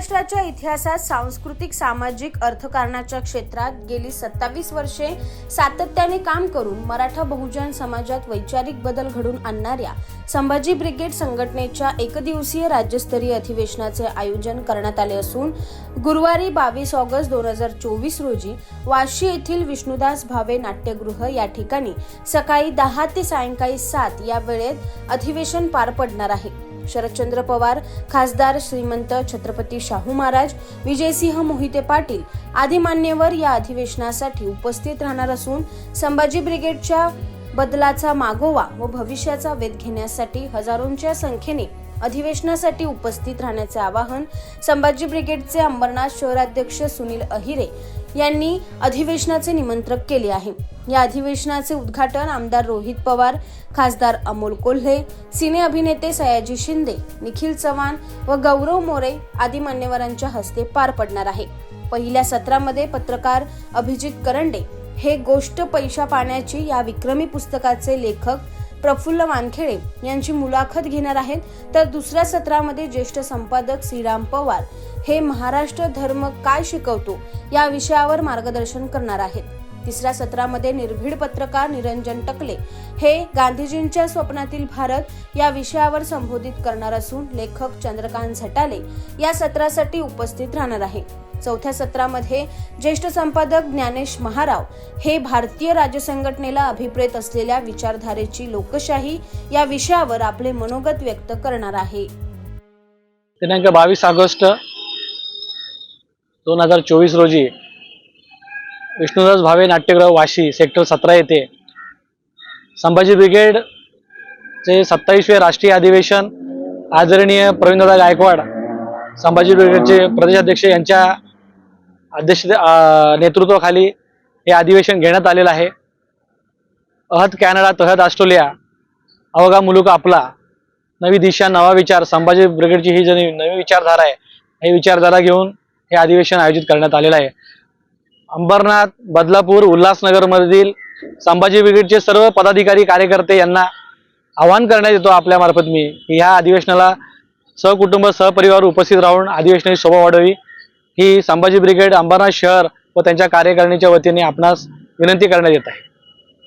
महाराष्ट्राच्या इतिहासात सांस्कृतिक सामाजिक अर्थकारणाच्या क्षेत्रात गेली सत्तावीस वर्षे सातत्याने काम करून मराठा बहुजन समाजात वैचारिक बदल घडून आणणाऱ्या संभाजी ब्रिगेड संघटनेच्या एकदिवसीय राज्यस्तरीय अधिवेशनाचे आयोजन करण्यात आले असून गुरुवारी बावीस ऑगस्ट दोन हजार चोवीस रोजी वाशी येथील विष्णुदास भावे नाट्यगृह या ठिकाणी सकाळी दहा ते सायंकाळी सात या वेळेत अधिवेशन पार पडणार आहे. शरदचंद्र पवार खासदार श्रीमंत छत्रपती शाहू महाराज विजयसिंह मोहिते पाटील आदी मान्यवर या अधिवेशनासाठी उपस्थित राहणार असून संभाजी ब्रिगेडच्या बदलाचा मागोवा व भविष्याचा वेध घेण्यासाठी हजारोंच्या संख्येने अधिवेशनासाठी उपस्थित राहण्याचे आवाहन संभाजी ब्रिगेडचे अंबरनाथ शहराध्यक्ष सुनील अहिरे यांनी अधिवेशनाचे निमंत्रक केले आहे. या अधिवेशनाचे उद्घाटन आमदार रोहित पवार खासदार अमोल कोल्हे सिने अभिनेते सयाजी शिंदे निखिल चव्हाण व गौरव मोरे आदी मान्यवरांच्या हस्ते पार पडणार आहे. पहिल्या सत्रामध्ये पत्रकार अभिजित करंडे हे गोष्ट पैशा पाण्याची या विक्रमी पुस्तकाचे लेखक प्रफुल्ल वानखेडे यांची मुलाखत घेणार आहेत. तर दुसऱ्या सत्रामध्ये ज्येष्ठ संपादक श्रीराम पवार हे महाराष्ट्र धर्म काय शिकवतो या विषयावर मार्गदर्शन करणार आहेत. तिसऱ्या सत्रामध्ये निर्भीड पत्रकार निरंजन टकले हे गांधीजींच्या स्वप्नातील भारत या विषयावर संबोधित करणार असून लेखक चंद्रकांत झटाले या सत्रासाठी उपस्थित राहणार आहे. चौथ्या सत्रामध्ये ज्येष्ठ संपादक ज्ञानेश महाराव हे भारतीय राज्य संघटनेला अभिप्रेत असलेल्या विचारधारेची लोकशाही या विषयावर आपले मनोगत व्यक्त करणार आहे. दिनांक बावीस ऑगस्ट दोन हजार चोवीस रोजी विष्णुदास भावे नाट्यगृह वाशी सेक्टर सतरा येथे. संभाजी ब्रिगेडचे सत्तावीसवे राष्ट्रीय अधिवेशन आदरणीय प्रवीणदादा गायकवाड संभाजी ब्रिगेडचे प्रदेशाध्यक्ष यांच्या अध्यक्ष नेतृत्वाखाली हे अधिवेशन घेण्यात आलेलं आहे. अहत कॅनडा तहत ऑस्ट्रेलिया अवघा मुलुक आपला नवी दिशा नवा विचार संभाजी ब्रिगेडची ही जी नवी विचारधारा आहे ही विचारधारा घेऊन हे अधिवेशन आयोजित करण्यात आलेलं आहे. अंबरनाथ बदलापूर उल्हासनगरमधील संभाजी ब्रिगेडचे सर्व पदाधिकारी कार्यकर्ते यांना आवाहन करण्यात येतो आपल्यामार्फत मी की ह्या अधिवेशनाला सहकुटुंब सहपरिवार उपस्थित राहून अधिवेशनाची शोभा वाढवी. ही संभाजी ब्रिगेड अंबरनाथ शहर व त्यांच्या कार्यकारिणीच्या वतीने आपणास विनंती करण्यात येत आहे.